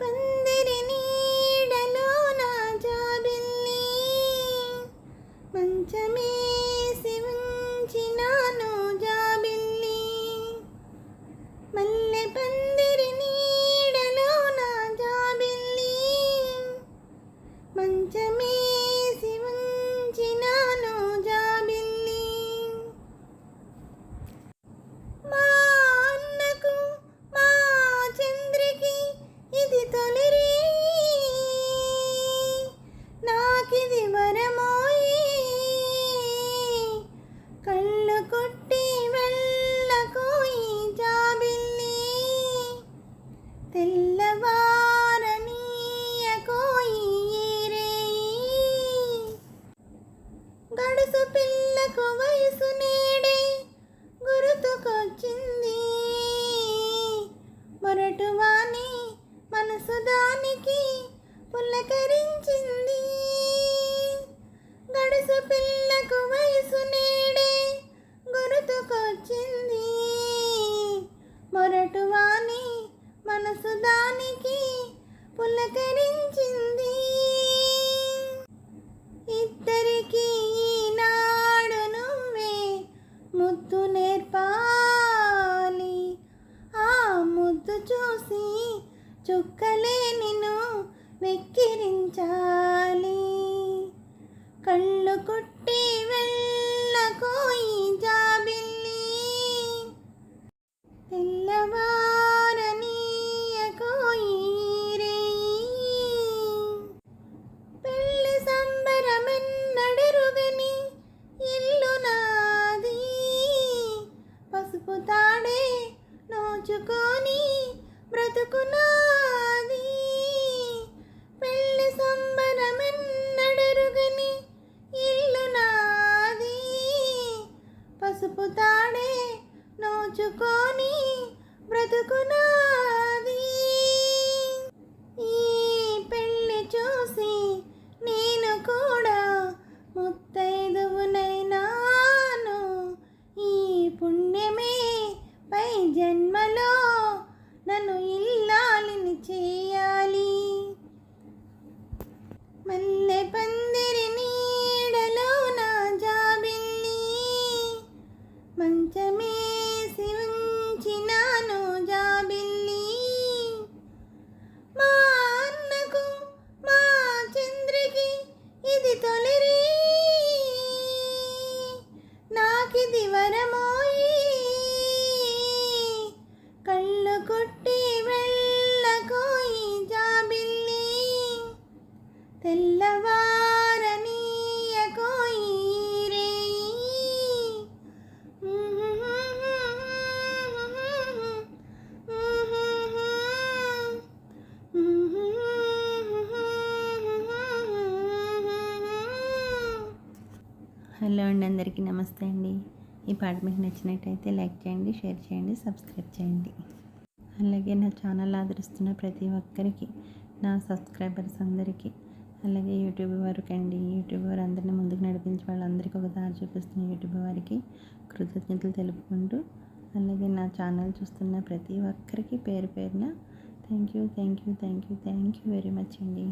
పందిరి నీడలో నా జాబిల్ని మంచమే పిల్లకు వయసు నేడే గుర్తుకొచ్చింది మొరటువాని మనసు దానికి పులకరించింది గడుసు పిల్లకు వయసు నేడే గుర్తుకొచ్చింది మొరటువాని మనసు దానికి పులకరించింది చుక్కలే నిన్ను వెక్కిరించాలి. కళ్ళు కొట్టి వెళ్ళకోయి జాబిల్లి. తెల్లవారనీయకోయి రేయి. పెళ్ళి ఇల్లు నాది. పసుపు తాడే నోచుకొని బ్రతుకు తాడే నోచుకొని బ్రతుకునాది. ఈ పెళ్ళి చూసి నేను కూడా ముత్తైదువునైనాను. ఈ పుణ్యమే పై జన్మలో నన్ను మంచమేసి ఉంచినాను జాబిల్లి. మా అన్నకు మా చంద్రికి ఇది తొలిరి. నాకిది వరమోయి హలో అండి అందరికీ నమస్తే అండి. ఈ పాట మీకు నచ్చినట్టయితే లైక్ చేయండి షేర్ చేయండి సబ్స్క్రైబ్ చేయండి. అలాగే నా ఛానల్ ఆదరిస్తున్న ప్రతి ఒక్కరికి నా సబ్స్క్రైబర్స్ అందరికీ అలాగే యూట్యూబ్ వారికి అండి యూట్యూబ్ వారు అందరినీ ముందుకు నడిపించి వాళ్ళందరికీ ఒక దారి చూపిస్తున్న యూట్యూబ్ వారికి కృతజ్ఞతలు తెలుపుకుంటూ అలాగే నా ఛానల్ చూస్తున్న ప్రతి ఒక్కరికి పేరు పేరున thank you thank you thank you thank you very much అండి.